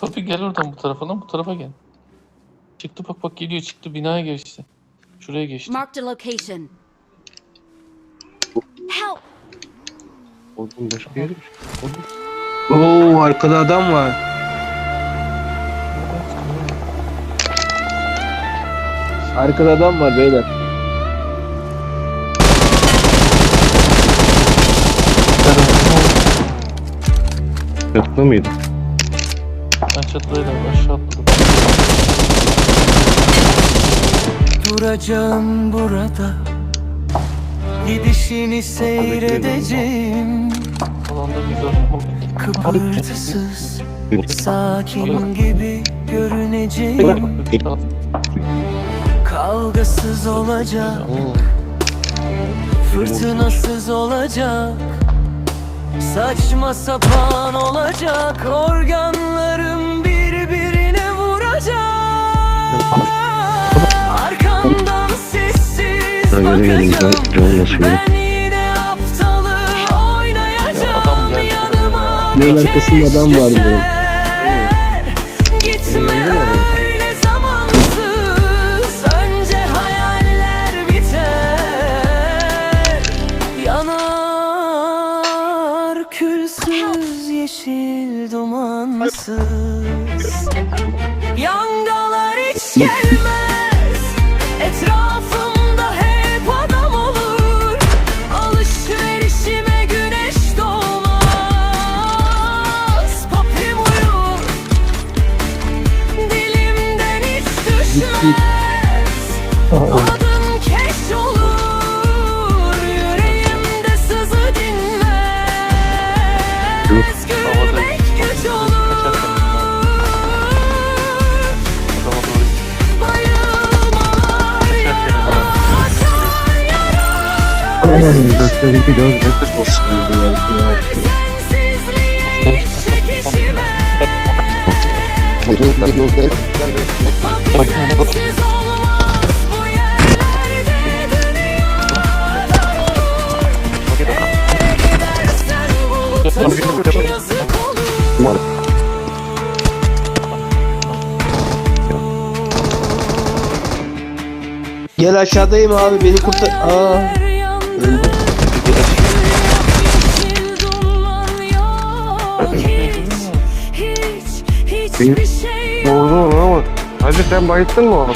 Papi gel oradan bu tarafa lan bu tarafa gel. Çıktı bak bak geliyor çıktı binaya geçti. Şuraya geçti. Marked a location. Help! Oğlum başka yere Oo arkada adam var. Arkada adam var beyler. Yatma mıydı? Ben çatıdaydım aşağı atladım. Duracağım burada. Gidişini seyredeceğim. Alanda güzel. Kıpırtısız Sakin gibi görüneceğim. Kavgasız olacak Fırtınasız olacak Saçma sapan olacak Organlarım birbirine vuracak Arkamdan sessiz bakacağım? Ben yine aptalı oynayacağım. Yanıma arkasında adam var diyorum. Dumansız Yangalar hiç gelmez. Etrafımda hep adam olur. Alışverişime güneş doğmaz. Papim uyur. Dilimden hiç düşmez Dörtte iki dört olur Gel aşağıdayım abi beni kurtar. Aa. Öldü. Hiçbir şey onu ama. Hadi sen bayıttın mı onu?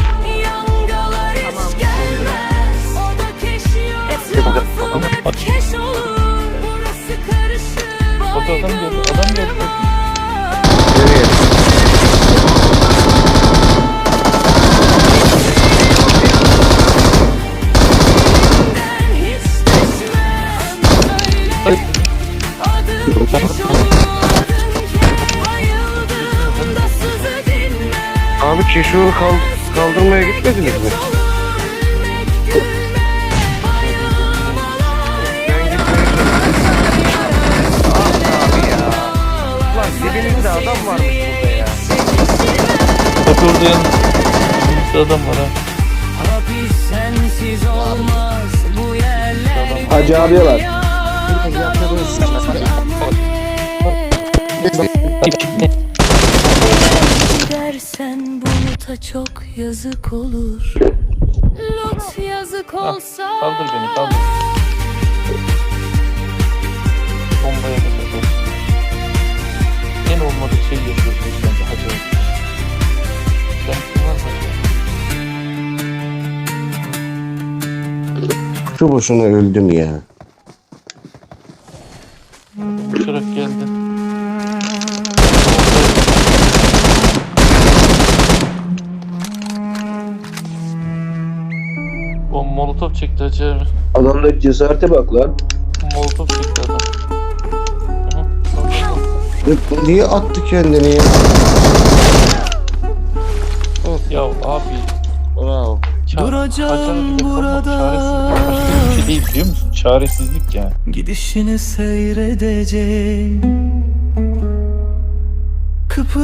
Abi Keşur'u kal kaldırmaya gitmediniz mi? Dibinizde adam varmış burada ya. Yan. Önümüzde adam var ha. Hapis sensiz olmaz bu yerler. Hacı abi var. Gidersen buluta çok yazık olur. Lut yazık olsa. Kaldır beni kaldır. Bombaya kadar. En olmadık şey yaşıyorsunuz bence hadi. öyle. Ben var mı? Şu boşuna öldüm ya. Uçarak geldi. O molotof çekti abi. Adamda cesarete bak lan. Molotof çekti adam. Aha. Niye attı kendini ya? Ya abi. Bravo. ça- Duracağım de burada. çaresizlik. Başka bir şey değil biliyor musun? Çaresizlik yani. Gidişini seyredeceğim. Kıpır